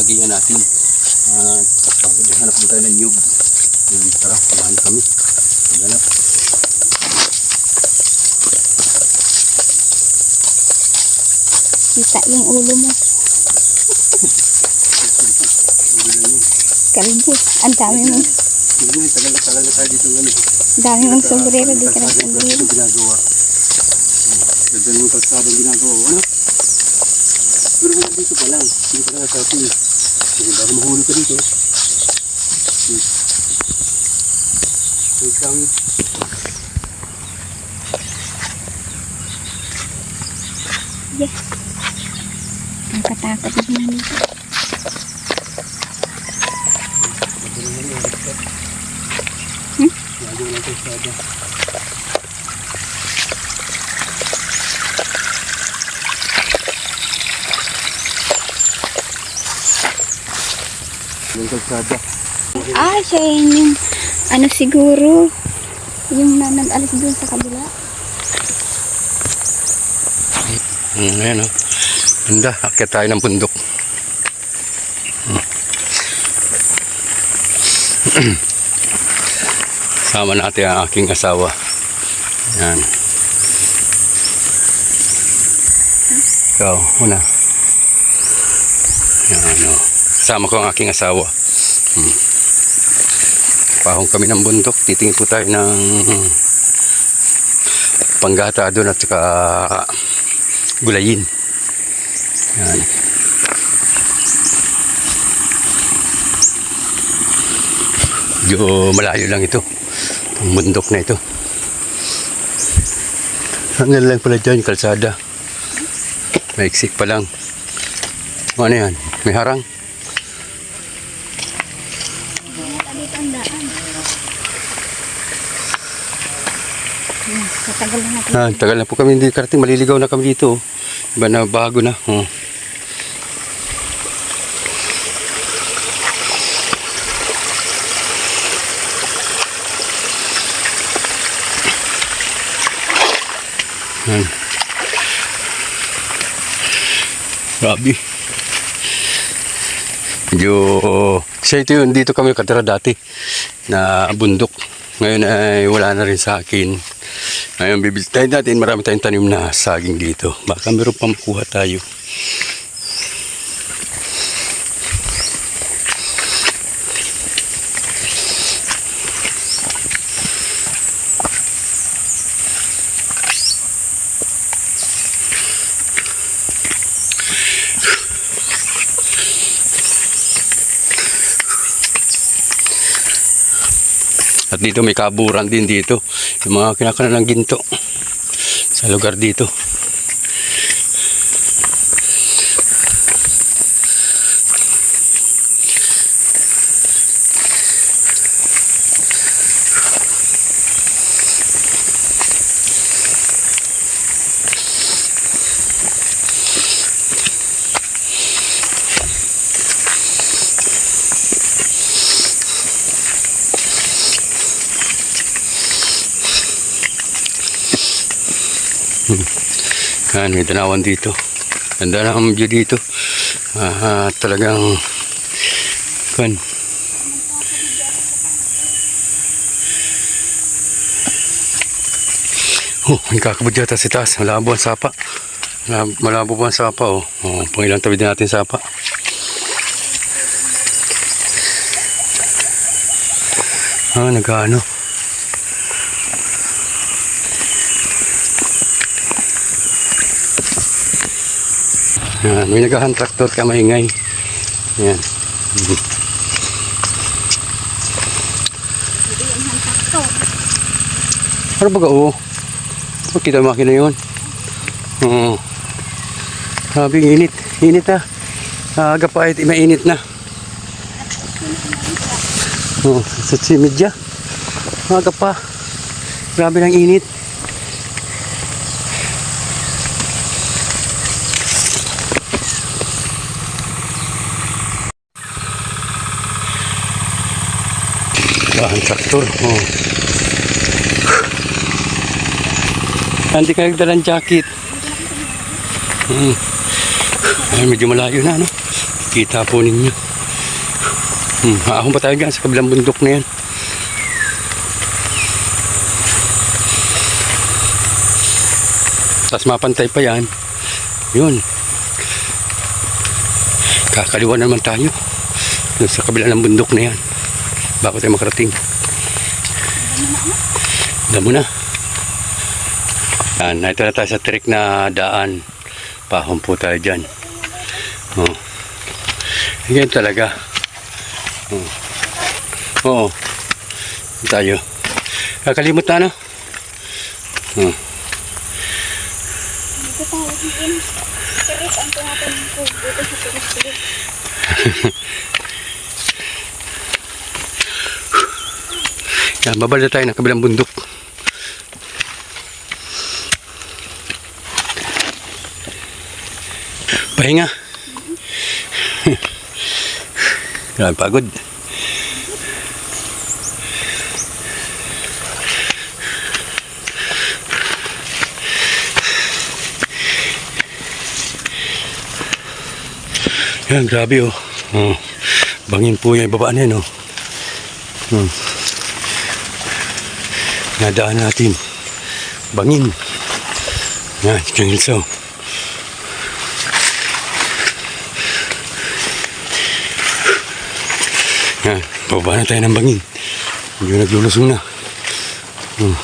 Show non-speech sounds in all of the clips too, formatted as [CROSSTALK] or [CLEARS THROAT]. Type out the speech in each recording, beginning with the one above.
hagihan natin. At paghanap din tayo ng nyug. Yan, tara, samahan kami. Paghanap. Kita yung ulo mo. Kalbo. Ang dami Yun yun, tagal na tayo dito ng ano. dami mong sombrero. Di ka ng sombrero. Ginagawa. Ganda naman kalsada ginagawa. Ano? Pero dito pa lang. Hindi pa lang sa atin. Sige, baka mahuli ka dito. Isang Yeah. Ang katakot naman dito. Hmm? ginagawa ng kalsada. Yung kalsada. Ah, siya yun yung, ano siguro, yung na nag-alis doon sa kabila. Hmm, ayan o. Ganda, akit tayo ng bundok. Hmm. [CLEARS THROAT] Sama natin ang aking asawa. Yan. Ikaw, una. Yan o. Kasama ko ang aking asawa. Hmm. Pahong kami ng bundok. Titingin po tayo ng panggata doon at saka gulayin. Yan. Medyo malayo lang ito. Ang bundok na ito. Hanggang lang pala dyan, kalsada. Maiksik pa lang. Ano yan? May harang? Dito ang daan. Hmm, Katagal na natin. Ah, tagal na po kami hindi karating. Maliligaw na kami dito. Iba na bago na. Oh. Yan. Grabe. Medyo, siya ito yun, dito kami katira dati na bundok. Ngayon ay wala na rin sa akin. Ngayon, bibili tayo natin. Marami tayong tanim na saging dito. Baka meron pa makuha tayo. At dito may kaburan din dito. Yung mga kinakanan ng ginto. Sa lugar dito. Yan, may tanawan dito. Ganda na ang view dito. Ah, talagang kan. Oh, may kakabod yata sa taas. Malabo ang sapa. Malabo, pa ang sapa, oh. Oh, pangilang tawid natin sapa. Ah, nag-ano. Yan, may nagahan traktor ka maingay. Yan. Hindi yung hantak to. Ano ba oo? Oh, kita makina yun. Oo. Sabi, init. Init ah. Aga pa ay mainit na. Oo, sa simidya. Aga pa. Grabe ng init. Bahan traktor. Oh. Hindi ka nagdalang jacket. Hmm. Ay, medyo malayo na, no? Kita po ninyo. Hmm, ahon pa tayo dyan sa kabilang bundok na yan. Tapos mapantay pa yan. Yun. Kakaliwa na naman tayo. Sa kabila ng bundok na yan. Bago tayo makarating. Damo na. Yan, ito na tayo sa trick na daan. Pahon po tayo dyan. Oh. Ganyan talaga. Oh. Oo. Tayo. Kakalimot na, no? Oh. Dito tayo din. Tirik ang tinatanong ko. Dito sa tirik-tirik. [LAUGHS] Yan, babala tayo ng kabilang bundok. Pahinga. [LAUGHS] Grabe pagod. Yan, grabe oh. oh. Bangin po yung babaan yan oh. Hmm. Nadaan natin. Bangin. Yan, jungle saw. Yan, pababa na tayo ng bangin. Hindi naglulusong na. Hmm.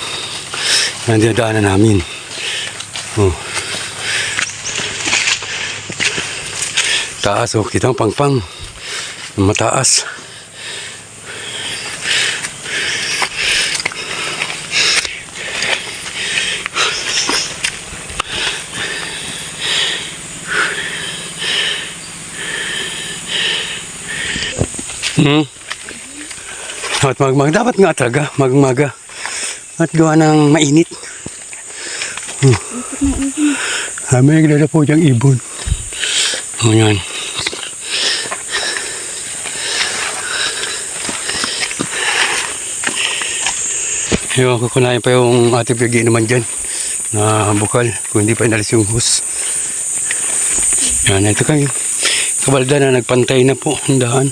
Yan, dinadaanan namin. Hmm. Taas, oh. Kita mo, pang-pang. Mataas. Hmm. At magmag dapat nga talaga magmaga. At gawa ng mainit. Hmm. Ah, may naglala po diyang ibon. O yan. Ewan ko kunain pa yung ating pigi naman dyan na bukal kung hindi pa inalis yung hose. Yan, ito kayo. Kabalda na nagpantay na po ang daan.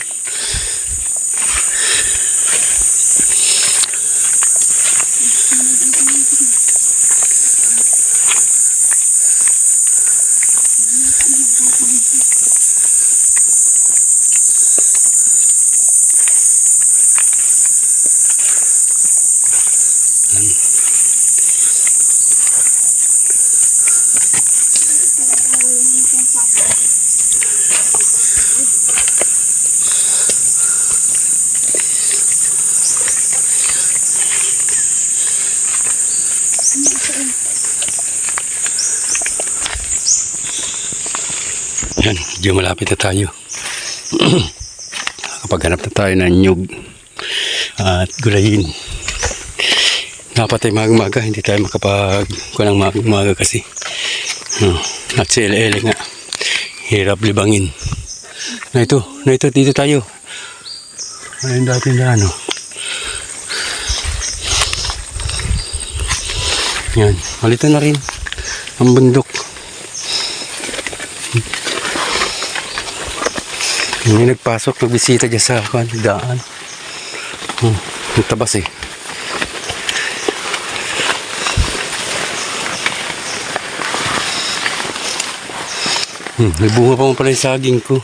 Yan, medyo malapit na tayo. [CLEARS THROAT] Kapag hanap na tayo ng nyug at gulayin. Dapat ay maga hindi tayo makapag kunang maga kasi. Uh, at si LL nga. Hirap libangin. Na ito, na ito, dito tayo. Yung dati na ano? Yan, malito na rin. Ang bundok. May nagpasok, nagbisita dyan sa kwan, daan. Hmm, tabas eh. Hmm, nagbunga pa mo pala yung saging ko.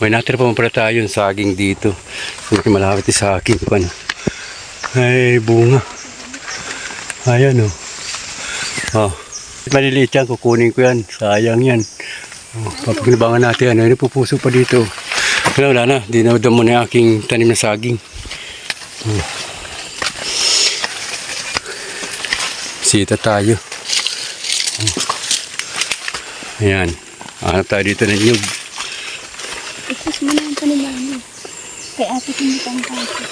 May natira pa mo pala tayo yung saging dito. Hindi malapit yung sa akin. Kwan. Ay, bunga. Ayan oh. Oh. Maliliit yan, kukunin ko yan. Sayang yan. Oh, papaglabangan natin. Ano, ano pupuso pa dito. Wala, wala na. Di na mo na aking tanim na saging. Hmm. Sita tayo. Hmm. Ayan. Hanap tayo dito ng nyug. Isus mo na ang panibago. Kay ate hindi kang kaso.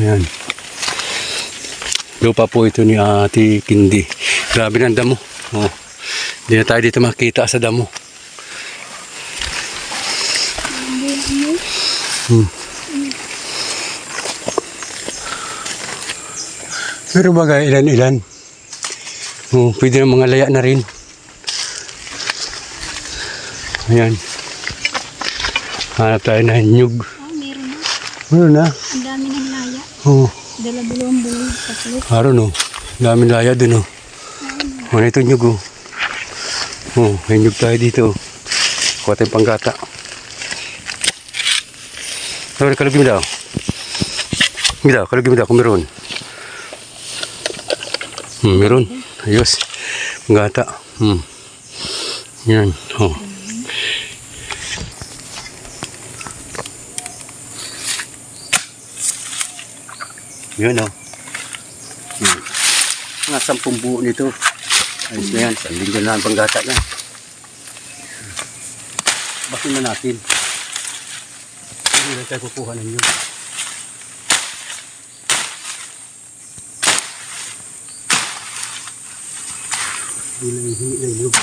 Ayan. Lupa po ito ni Ate Kindi. Grabe ng damo. Oh. Hindi na tayo dito makita sa damo. Hmm. Pero bagay, ilan-ilan. Oh, pwede na mga laya na rin. Ayan. Hanap tayo na nyug. Oh, meron na. Meron na. Ang dami ng laya. Oh, Dala dalawang bulo. Tatlo. araw no. Daming laya dun oh. Ano ito nyug oh. Oh, may nyug tayo dito. Kuha tayong panggata. Ano, kalugin mo daw. Hindi daw, kalugin mo daw kung meron. Hmm, meron. Ayos. Panggata. Hmm. Yan. Oh. Yun oh. Hmm. Sampung buo nito. Ayos na yan. Sa linggo na ang panggata na. Bakin na natin. Hindi na tayo kukuha ng yun. Hindi na hihingi ng yun.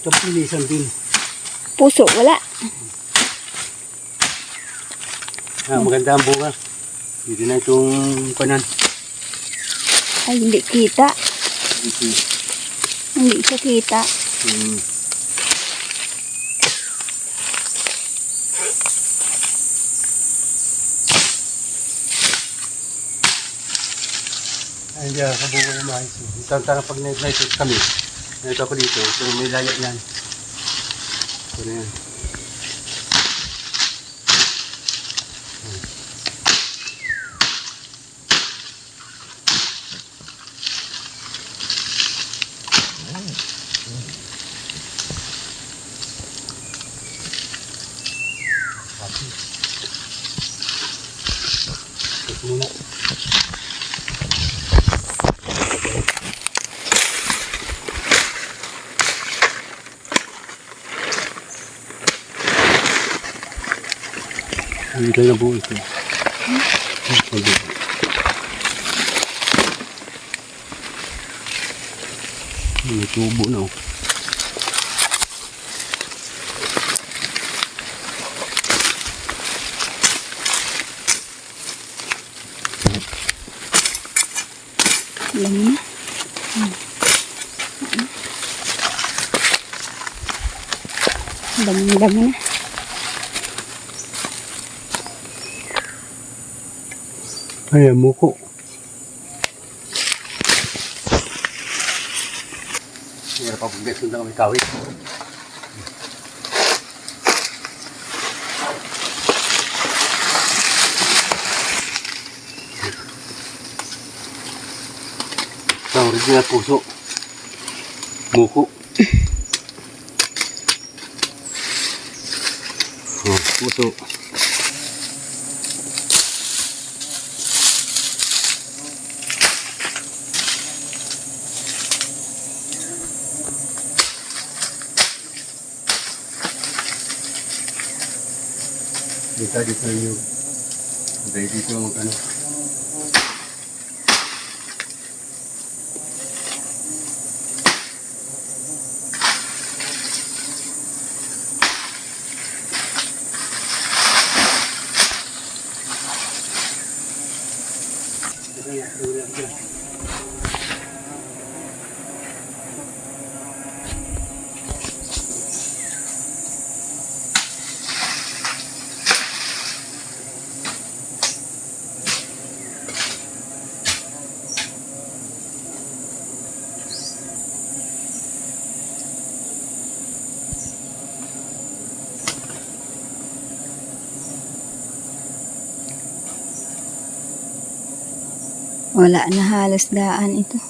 Tapos linisan din. Puso, wala. Ah, maganda ang bunga. Dito na itong kanan. Ay, hindi kita. Dito. Hindi siya kita. Hmm. Ay, hindi ako bunga ng mais. Itang tara pag night kami. Nito ako dito. Pero may layak yan. Ito na yan. Muna. Hindi tayo na buo ito. Hindi. May tubo na oh. Alam na. Hmm. Dami-dami na. Ay, muko. Hirap pa pag sundan kami kawit. Ito, original puso. Muko. Oh, puso. Dito, dito yung Dahil dito Wala na halos daan ito.